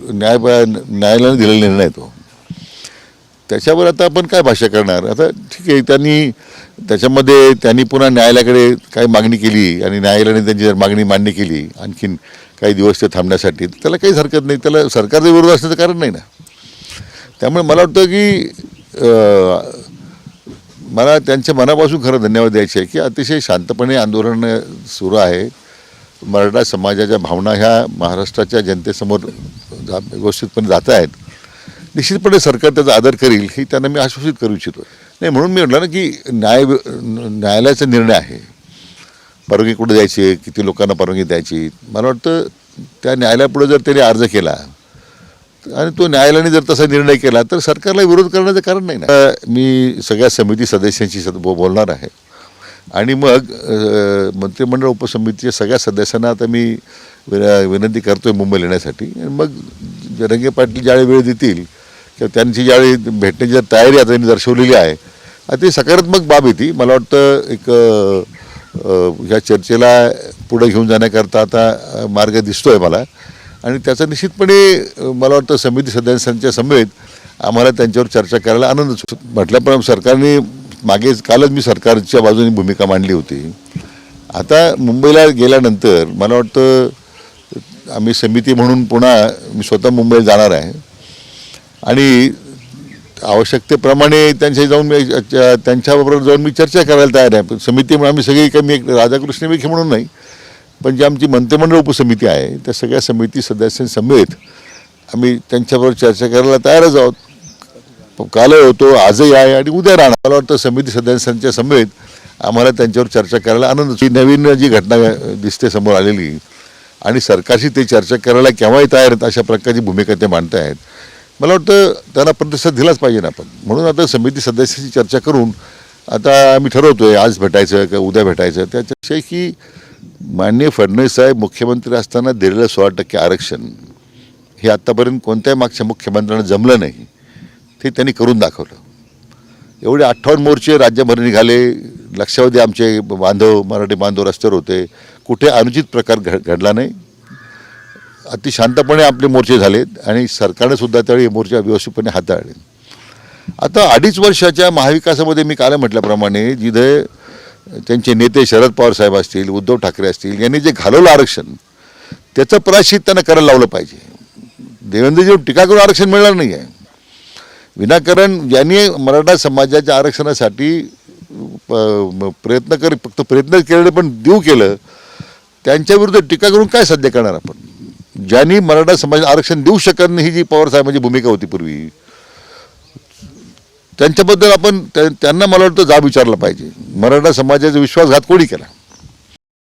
न्याय न्यायालयाने दिलेला निर्णय आहे तो. त्याच्यावर आता आपण काय भाषा करणार? आता ठीक आहे त्यांनी त्याच्यामध्ये त्यांनी पुन्हा न्यायालयाकडे काही मागणी केली आणि न्यायालयाने त्यांची जर मागणी मान्य केली आणखीन काही दिवस ते थांबण्यासाठी त्याला काहीच हरकत नाही. त्याला सरकारचा विरोध असण्याचं कारण नाही ना. त्यामुळे मला वाटतं की मला त्यांच्या मनापासून खरं धन्यवाद द्यायचे आहे की अतिशय शांतपणे आंदोलन सुरू आहे. मराठा समाजाच्या भावना ह्या महाराष्ट्राच्या जनतेसमोर व्यवस्थितपणे जात आहेत. निश्चितपणे सरकार त्याचा आदर करील हे त्यांना मी आश्वासित करू इच्छितो. नाही म्हणून मी म्हटलं ना की न्याय न्यायालयाचा निर्णय आहे. परवानगी कुठे द्यायची किती लोकांना परवानगी द्यायची मला वाटतं त्या न्यायालयापुढे जर त्याने अर्ज केला आणि तो न्यायालयाने जर तसा निर्णय केला तर सरकारला विरोध करण्याचं कारण नाही ना. मी सगळ्या समिती सदस्यांशी सद बो- बोलणार आहे. आणि मग मंत्रिमंडळ उपसमितीच्या सगळ्या सदस्यांना आता मी विन- विनंती करतोय मुंबईला येण्यासाठी. मग रंगे पाटील ज्यावेळी वेळ देतील किंवा त्यांची ज्यावेळी भेटण्याची जर तयारी आता त्यांनी दर्शवलेली आहे ती सकारात्मक बाब येते मला वाटतं एक ह्या चर्चेला पुढे घेऊन जाण्याकरता आता मार्ग दिसतो आहे मला. आणि त्याचा निश्चितपणे मला वाटतं समिती सदस्यांच्या समेत आम्हाला त्यांच्यावर चर्चा करायला आनंदच होतो. म्हटल्याप्रमाणे सरकारने मागे कालच मी सरकारच्या बाजूने भूमिका मांडली होती. आता मुंबईला गेल्यानंतर मला वाटतं आम्ही समिती म्हणून पुन्हा मी स्वतः मुंबईला जाणार आहे. आणि आवश्यकतेप्रमाणे त्यांच्याशी जाऊन मी त्यांच्याबरोबर जाऊन मी चर्चा करायला तयार आहे. समिती म्हणून आम्ही सगळी काही मी एक राधाकृष्ण विखे म्हणून नाही पण जी आमची मंत्रिमंडळ उपसमिती आहे त्या सगळ्या समिती सदस्यांसमेत आम्ही त्यांच्याबरोबर चर्चा करायला तयारच आहोत. कालही होतो आजही आहे आणि उद्या राहणार. मला वाटतं समिती सदस्यांच्या समेत आम्हाला त्यांच्यावर चर्चा करायला आनंद ही नवीन जी घटना दिसते समोर आलेली आणि सरकारशी ते चर्चा करायला केव्हाही तयार आहेत अशा प्रकारची भूमिका ते मांडतायत. मला वाटतं त्यांना प्रतिसाद दिलाच पाहिजे ना आपण. म्हणून आता समिती सदस्याची चर्चा करून आता आम्ही ठरवतोय आज भेटायचं का उद्या भेटायचं. त्याच्याविषयी की माननीय फडणवीस साहेब मुख्यमंत्री असताना दिलेलं सोळा टक्के आरक्षण हे आत्तापर्यंत कोणत्याही मागच्या मुख्यमंत्र्यांना जमलं नाही. ते त्यांनी करून दाखवलं. एवढे अठ्ठावन्न मोर्चे राज्यभर निघाले. लक्षावधी आमचे बांधव मराठी बांधव रस्त्यावर होते. कुठे अनुचित प्रकार घड घडला नाही. अति शांतपणे आपले मोर्चे झालेत आणि सरकारने सुद्धा त्यावेळी हे मोर्चे व्यवस्थितपणे हाताळले. आता अडीच वर्षाच्या महाविकासामध्ये मी काल म्हटल्याप्रमाणे जिथे त्यांचे नेते शरद पवार साहेब असतील उद्धव ठाकरे असतील यांनी जे घालवलं आरक्षण त्याचं प्रायश्चित त्यांना करायला लावलं पाहिजे. देवेंद्रजी टीका करून आरक्षण मिळणार नाही आहे विनाकारण ज्यांनी मराठा समाजाच्या आरक्षणासाठी प- प्रयत्न कर फक्त प्रयत्न केले पण देऊ केलं त्यांच्या विरुद्ध टीका करून काय साध्य करणार आपण? ज्यांनी मराठा समाज आरक्षण देऊ शकत नाही ही जी पवार साहेबांची भूमिका होती पूर्वी त्यांच्याबद्दल आपण त्यांना मला वाटतं जाब विचारला पाहिजे. मराठा समाजाचा विश्वासघात कोणी केला?